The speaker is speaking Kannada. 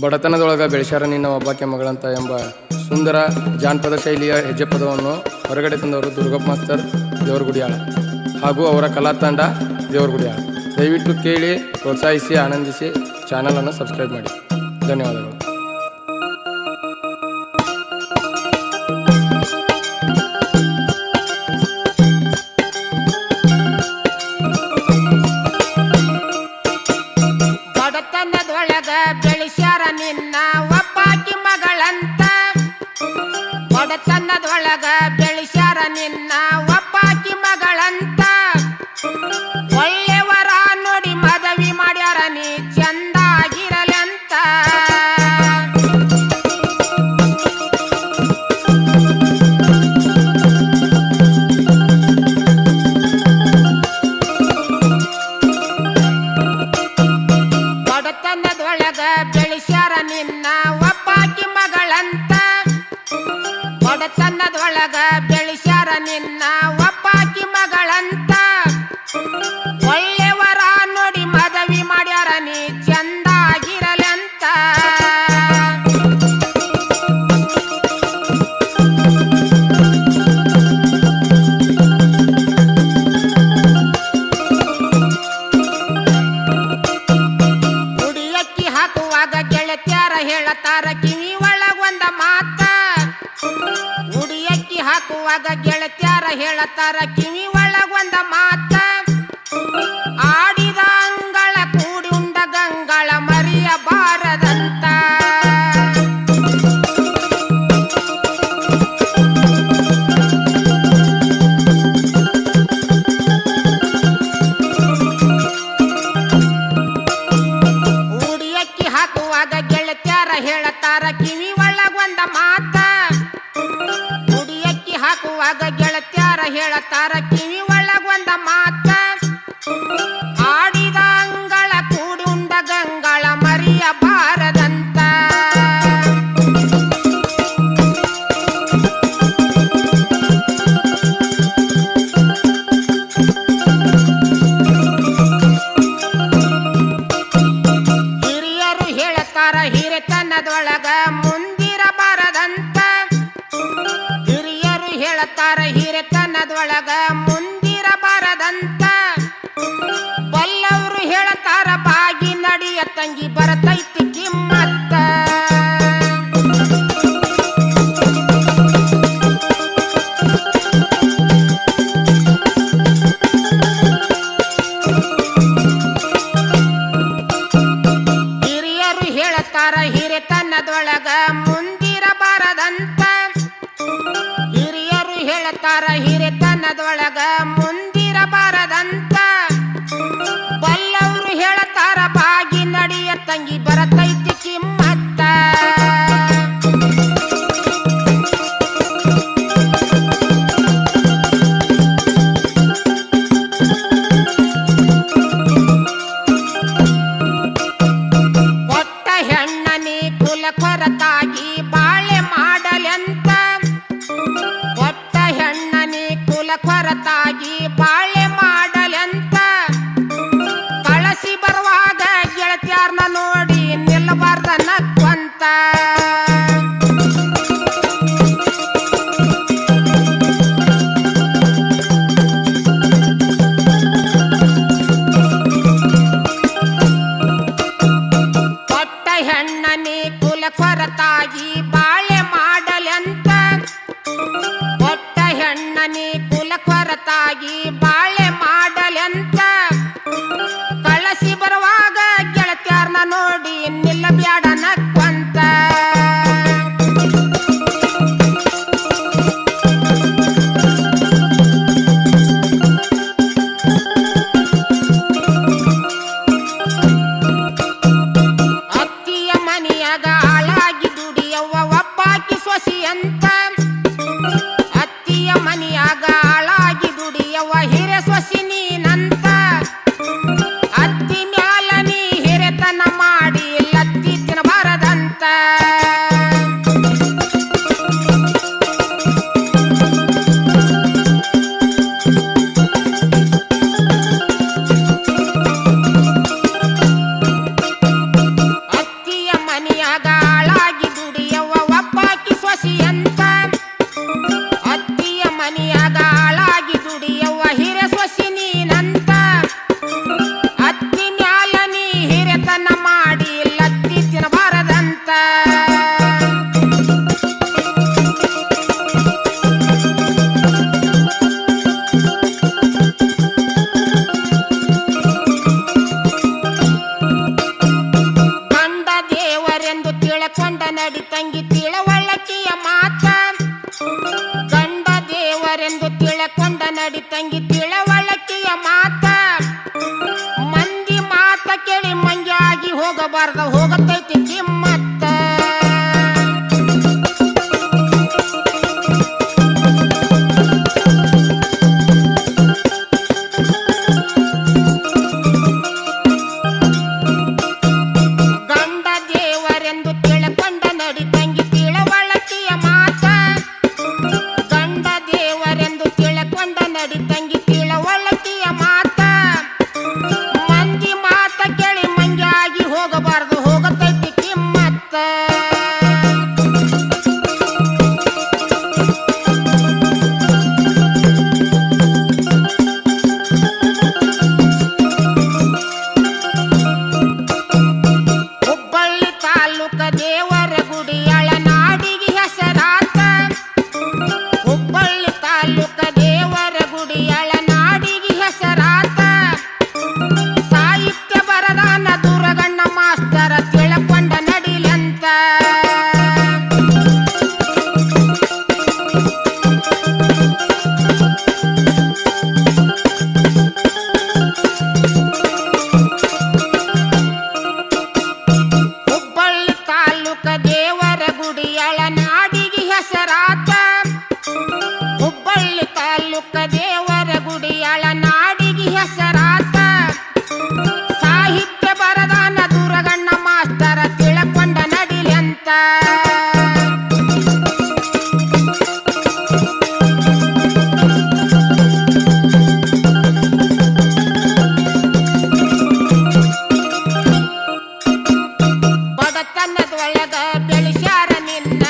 ಬಡತನದೊಳಗ ಬೆಳೆಸ್ಯಾರ ನಿನ್ನ ಒಬ್ಬಾಕೆ ಮಗಳಂತ ಎಂಬ ಸುಂದರ ಜಾನಪದ ಶೈಲಿಯ ಹೆಜ್ಜೆ ಪದವನ್ನು ಹೊರಗಡೆ ತಂದವರು ದುರ್ಗಪ್ಪ ಮಾಸ್ತರ್ ದೇವರಗುಡಿಯಾಳ ಹಾಗೂ ಅವರ ಕಲಾ ತಂಡ ದೇವರಗುಡಿಯಾಳ. ದಯವಿಟ್ಟು ಕೇಳಿ, ಪ್ರೋತ್ಸಾಹಿಸಿ, ಆನಂದಿಸಿ ಚಾನಲನ್ನು ಸಬ್ಸ್ಕ್ರೈಬ್ ಮಾಡಿ. ಧನ್ಯವಾದಗಳು. ತನ್ನ ಧ್ವನಿ ಆವಾಗ ಗೆಳತ್ಯಾರ ಹೇಳತ್ತಾರ ಕಿವಿ ಒಳಗೊಂದ ಮಾ ಆಗ ಗೆಳತ್ಯಾರ ಹೇಳತಾರ ಕಿವಿ ಹೇಳತ್ತಾರ ಹಿರೆತನದೊಳಗ ಮುಂದಿರಬಾರದಂತ. ಬಲ್ಲವರು ಹೇಳತಾರ ಬಾಗಿ ನಡಿಯ ತಂಗಿ ಬರತೈತ. ಹಿರೆತನದೊಳಗ ಮುಂದ ತಾಯಿ ಹೋಗಬಾರ್ದ ಹೋಗತೈತಿ ಒಳಗ ಬೆಳೆಸ್ಯಾರ ನಿನ್ನ.